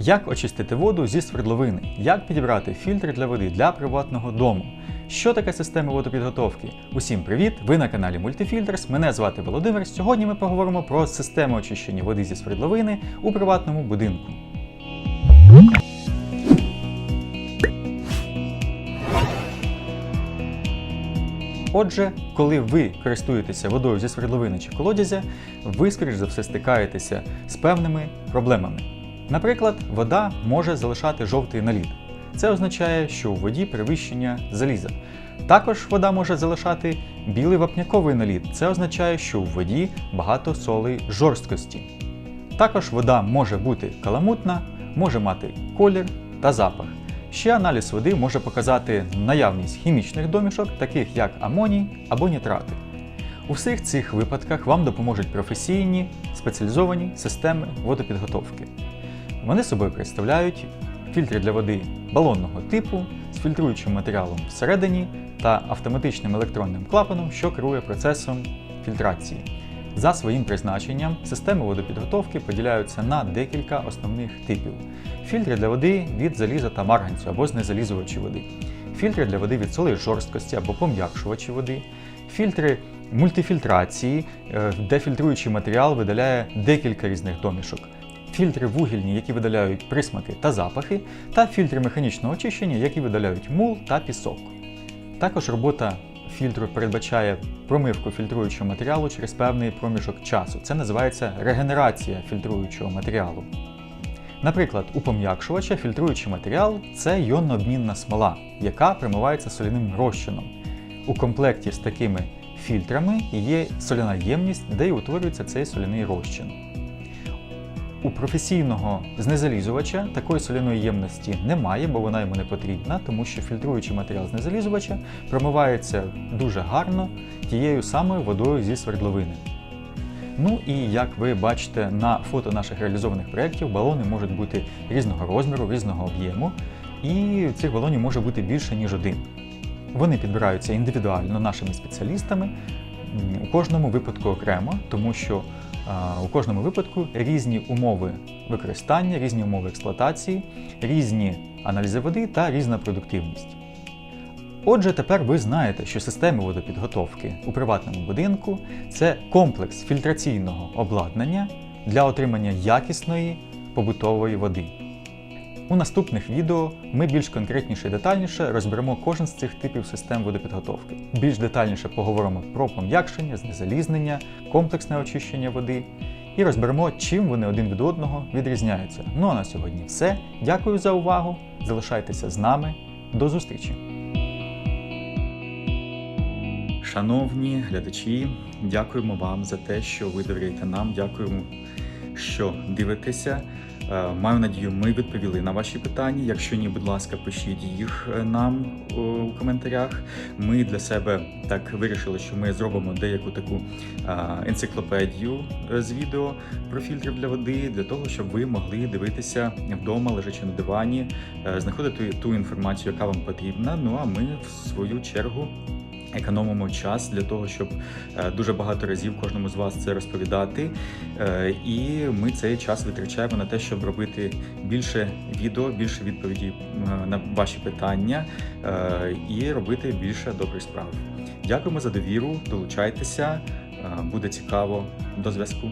Як очистити воду зі свердловини? Як підібрати фільтри для води для приватного дому? Що таке система водопідготовки? Усім привіт! Ви на каналі Multifilters. Мене звати Володимир. Сьогодні ми поговоримо про систему очищення води зі свердловини у приватному будинку. Отже, коли ви користуєтеся водою зі свердловини чи колодязя, ви, скоріш за все, стикаєтеся з певними проблемами. Наприклад, вода може залишати жовтий наліт. Це означає, що у воді перевищення заліза. Також вода може залишати білий вапняковий наліт. Це означає, що у воді багато солей жорсткості. Також вода може бути каламутна, може мати колір та запах. Ще аналіз води може показати наявність хімічних домішок, таких як амоній або нітрати. У всіх цих випадках вам допоможуть професійні спеціалізовані системи водопідготовки. Вони собою представляють фільтри для води балонного типу з фільтруючим матеріалом всередині та автоматичним електронним клапаном, що керує процесом фільтрації. За своїм призначенням системи водопідготовки поділяються на декілька основних типів: фільтри для води від заліза та марганцю або знезалізувачі води, фільтри для води від солей жорсткості або пом'якшувачі води, фільтри мультифільтрації, е, де фільтруючий матеріал видаляє декілька різних домішок, фільтри вугільні, які видаляють присмаки та запахи, та фільтри механічного очищення, які видаляють мул та пісок. Також робота фільтру передбачає промивку фільтруючого матеріалу через певний проміжок часу. Це називається регенерація фільтруючого матеріалу. Наприклад, у пом'якшувача фільтруючий матеріал це йонно-обмінна смола, яка промивається соляним розчином. У комплекті з такими фільтрами є соляна ємність, де і утворюється цей соляний розчин. У професійного знезалізувача такої соляної ємності немає, бо вона йому не потрібна, тому що фільтруючий матеріал знезалізувача промивається дуже гарно тією самою водою зі свердловини. Ну і як ви бачите на фото наших реалізованих проєктів, балони можуть бути різного розміру, різного об'єму, і цих балонів може бути більше, ніж один. Вони підбираються індивідуально нашими спеціалістами, у кожному випадку окремо, тому що у кожному випадку різні умови використання, різні умови експлуатації, різні аналізи води та різна продуктивність. Отже, тепер ви знаєте, що системи водопідготовки у приватному будинку це комплекс фільтраційного обладнання для отримання якісної побутової води. У наступних відео ми більш конкретніше і детальніше розберемо кожен з цих типів систем водопідготовки. Більш детальніше поговоримо про пом'якшення, знезалізнення, комплексне очищення води і розберемо, чим вони один від одного відрізняються. Ну а на сьогодні все. Дякую за увагу. Залишайтеся з нами. До зустрічі! Шановні глядачі, дякуємо вам за те, що ви довіряєте нам. Дякуємо, що дивитеся. Е, Маю надію, ми відповіли на ваші питання. Якщо ні, будь ласка, пишіть їх е, нам у коментарях. Ми для себе так вирішили, що ми зробимо деяку таку енциклопедію е, з відео про фільтри для води, для того, щоб ви могли дивитися вдома, лежачи на дивані, е, знаходити ту інформацію, яка вам потрібна. Ну а ми в свою чергу. Економимо час для того, щоб е, дуже багато разів кожному з вас це розповідати. Е, І ми цей час витрачаємо на те, щоб робити більше відео, більше відповіді е, на ваші питання і робити більше добрих справ. Дякуємо за довіру, долучайтеся, буде цікаво. До зв'язку.